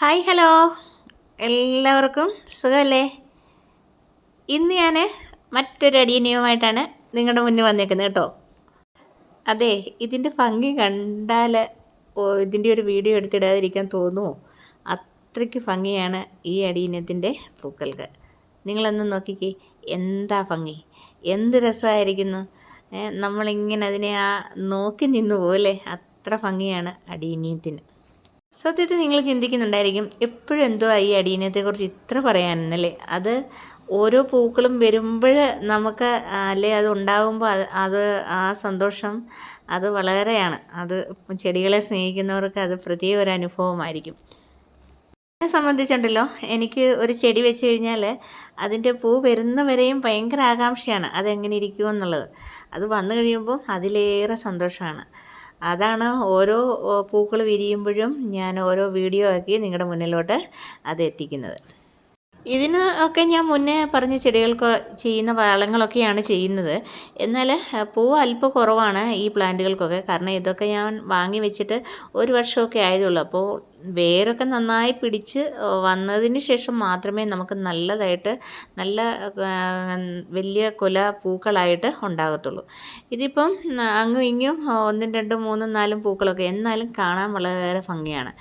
Hi hello. എല്ലാവർക്കും സുഖമല്ലേ? ഇന്ന് ഞാൻ മറ്റൊരു അടിയനിയുമായിട്ടാണ് നിങ്ങളുടെ മുന്നിൽ വന്നേക്കുന്നത് കേട്ടോ. അതെ ഇതിന്റെ ഭംഗി കണ്ടാൽ ഇതിന്റെ ഒരു വീഡിയോ എടുത്തിടാതിരിക്കാൻ തോന്നുമോ അത്രയ്ക്ക് ഭംഗിയാണ് ഈ അടിയനത്തിന്റെ പൂക്കൾക്ക്. നിങ്ങളൊന്ന് നോക്കിക്കേ എന്താ ഭംഗി? എന്ത് രസമായിരിക്കുന്നു? നമ്മളിങ്ങനെ അതിനെ ആ നോക്കി നിന്നു പോലെ അത്ര ഭംഗിയാണ് അടിയനീയത്തിന് സത്യത്തിൽ നിങ്ങൾ ചിന്തിക്കുന്നുണ്ടായിരിക്കും എപ്പോഴും എന്തോ ഈ അടീനത്തെക്കുറിച്ച് ഇത്ര പറയാനെന്നല്ലേ? അത് ഓരോ പൂക്കളും വരുമ്പോൾ നമുക്ക് അല്ലെ അത് ഉണ്ടാകുമ്പോൾ അത് ആ സന്തോഷം അത് വളരെയാണ്. അത് ചെടികളെ സ്നേഹിക്കുന്നവർക്ക് അത് പ്രത്യേക ഒരു അനുഭവമായിരിക്കും. എന്നെ സംബന്ധിച്ചുണ്ടല്ലോ എനിക്ക് ഒരു ചെടി വെച്ച് കഴിഞ്ഞാൽ അതിന്റെ പൂ വരുന്നവരെയും ഭയങ്കര ആകാംക്ഷയാണ് അതെങ്ങനെ ഇരിക്കുമെന്നുള്ളത്. അത് വന്നു കഴിയുമ്പോൾ അതിലേറെ സന്തോഷമാണ്. അതാണ് ഓരോ പൂക്കൾ വിരിയുമ്പോഴും ഞാൻ ഓരോ വീഡിയോ ആക്കി നിങ്ങളുടെ മുന്നിലോട്ട് അത് എത്തിക്കുന്നത്. ഇതിന് ഒക്കെ ഞാൻ മുന്നേ പറഞ്ഞ ചെടികൾക്ക് ചെയ്യുന്ന വളങ്ങളൊക്കെയാണ് ചെയ്യുന്നത്. എന്നാൽ പൂ അല്പം കുറവാണ് ഈ പ്ലാന്റുകൾക്കൊക്കെ. കാരണം ഇതൊക്കെ ഞാൻ വാങ്ങി വെച്ചിട്ട് ഒരു വർഷമൊക്കെ ആയതുള്ളൂ. അപ്പോൾ വേരൊക്കെ നന്നായി പിടിച്ച് വന്നതിന് ശേഷം മാത്രമേ നമുക്ക് നല്ലതായിട്ട് നല്ല വലിയ കുല പൂക്കളായിട്ട് ഉണ്ടാകത്തുള്ളൂ. ഇതിപ്പം അങ്ങും ഇങ്ങും ഒന്നും രണ്ടും മൂന്നും നാലും പൂക്കളൊക്കെ. എന്നാലും കാണാൻ വളരെ ഭംഗിയാണ്.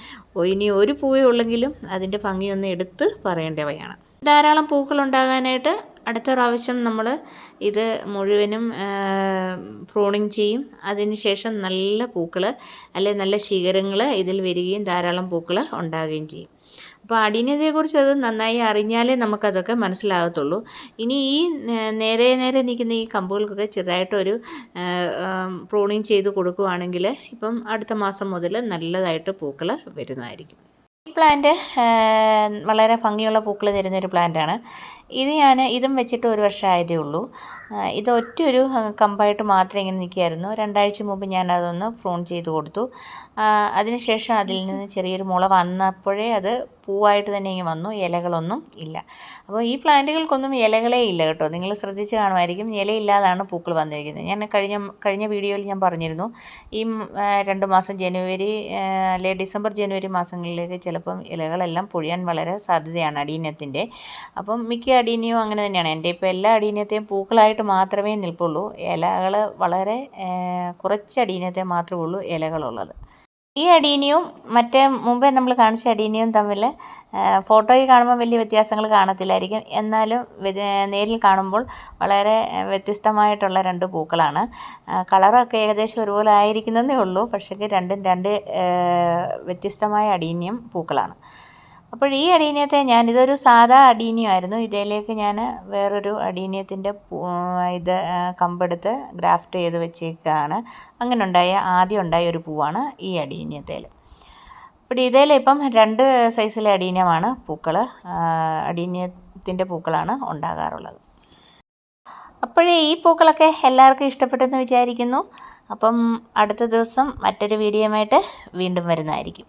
ഇനി ഒരു പൂവേ ഉള്ളെങ്കിലും അതിന്റെ ഭംഗിയൊന്ന് എടുത്ത് പറയേണ്ടവയാണ്. ധാരാളം പൂക്കൾ ഉണ്ടാകാനായിട്ട് അടുത്ത പ്രാവശ്യം നമ്മൾ ഇത് മുഴുവനും പ്രൂണിങ് ചെയ്യും. അതിന് ശേഷം നല്ല പൂക്കൾ അല്ലെ നല്ല ശിഖരങ്ങൾ ഇതിൽ വരികയും ധാരാളം പൂക്കൾ ഉണ്ടാകുകയും ചെയ്യും. അപ്പോൾ അടിയനതയെക്കുറിച്ച് അത് നന്നായി അറിഞ്ഞാലേ നമുക്കതൊക്കെ മനസ്സിലാകത്തുള്ളൂ. ഇനി ഈ നേരെ നേരെ നിൽക്കുന്ന ഈ കമ്പുകൾക്കൊക്കെ ചെറുതായിട്ടൊരു പ്രൂണിങ് ചെയ്ത് കൊടുക്കുവാണെങ്കിൽ ഇപ്പം അടുത്ത മാസം മുതൽ നല്ലതായിട്ട് പൂക്കൾ വരുന്നതായിരിക്കും. ഈ പ്ലാന്റ് വളരെ ഭംഗിയുള്ള പൂക്കൾ തരുന്നൊരു പ്ലാന്റാണ്. ഇത് ഞാൻ ഇതും വെച്ചിട്ട് ഒരു വർഷം ആയതേ ഉള്ളൂ ഇത് ഒരു കമ്പായിട്ട് മാത്രമേ ഇങ്ങനെ നിൽക്കുകയായിരുന്നു. രണ്ടാഴ്ച മുമ്പ് ഞാൻ അതൊന്ന് പ്രൂൺ ചെയ്ത് കൊടുത്തു. അതിനുശേഷം അതിൽ നിന്ന് ചെറിയൊരു മുള വന്നപ്പോഴേ അത് പൂവായിട്ട് തന്നെ ഇങ്ങനെ വന്നു. ഇലകളൊന്നും ഇല്ല. അപ്പോൾ ഈ പ്ലാന്റുകൾക്കൊന്നും ഇലകളേ ഇല്ല കേട്ടോ. നിങ്ങൾ ശ്രദ്ധിച്ച് കാണുമായിരിക്കും. ഇലയില്ലാതാണ് പൂക്കൾ വന്നിരിക്കുന്നത്. ഞാൻ കഴിഞ്ഞ കഴിഞ്ഞ വീഡിയോയിൽ ഞാൻ പറഞ്ഞിരുന്നു. ഈ രണ്ട് മാസം ജനുവരി അല്ലെ ഡിസംബർ ജനുവരി മാസങ്ങളിലേക്ക് ചിലപ്പം ഇലകളെല്ലാം പൊഴിയാൻ വളരെ സാധ്യതയാണ് അടീനത്തിന്റെ അപ്പം മിക്ക അടീനിയും അങ്ങനെ തന്നെയാണ്. എന്റെ ഇപ്പോൾ എല്ലാ അടീനിയത്തെയും പൂക്കളായിട്ട് മാത്രമേ നിൽപ്പുള്ളൂ. ഇലകൾ വളരെ കുറച്ച് അടീനത്തെ മാത്രമേ ഉള്ളൂ ഇലകളുള്ളത്. ഈ അടീനിയും മറ്റേ മുമ്പേ നമ്മൾ കാണിച്ച അടീനിയും തമ്മിൽ ഫോട്ടോയിൽ കാണുമ്പോൾ വലിയ വ്യത്യാസങ്ങൾ കാണത്തില്ലായിരിക്കും. എന്നാലും നേരിൽ കാണുമ്പോൾ വളരെ വ്യത്യസ്തമായിട്ടുള്ള രണ്ട് പൂക്കളാണ്. കളറൊക്കെ ഏകദേശം ഒരുപോലെ ആയിരിക്കുന്നതേ ഉള്ളൂ. പക്ഷേ രണ്ടും രണ്ട് വ്യത്യസ്തമായ അടീനിയം പൂക്കളാണ്. അപ്പോൾ ഈ അടീനിയത്തെ ഞാൻ ഇതൊരു സാധാ അടീനിയമായിരുന്നു. ഇതിലേക്ക് ഞാൻ വേറൊരു അടീനിയത്തിന്റെ ഇത് കമ്പെടുത്ത് ഗ്രാഫ്റ്റ് ചെയ്ത് വെച്ചേക്കാണ്. അങ്ങനെ ഉണ്ടായ ആദ്യം ഉണ്ടായ ഒരു പൂവാണ് ഈ അടീനിയത്തേൽ അപ്പോൾ ഇതിൽ ഇപ്പം രണ്ട് സൈസിലെ അടീനമാണ് പൂക്കൾ അടീനിയത്തിന്റെ പൂക്കളാണ് ഉണ്ടാകാറുള്ളത്. അപ്പോഴേ ഈ പൂക്കളൊക്കെ എല്ലാവർക്കും ഇഷ്ടപ്പെട്ടെന്ന് വിചാരിക്കുന്നു. അപ്പം അടുത്ത ദിവസം മറ്റൊരു വീഡിയോയുമായിട്ട് വീണ്ടും വരുന്നതായിരിക്കും.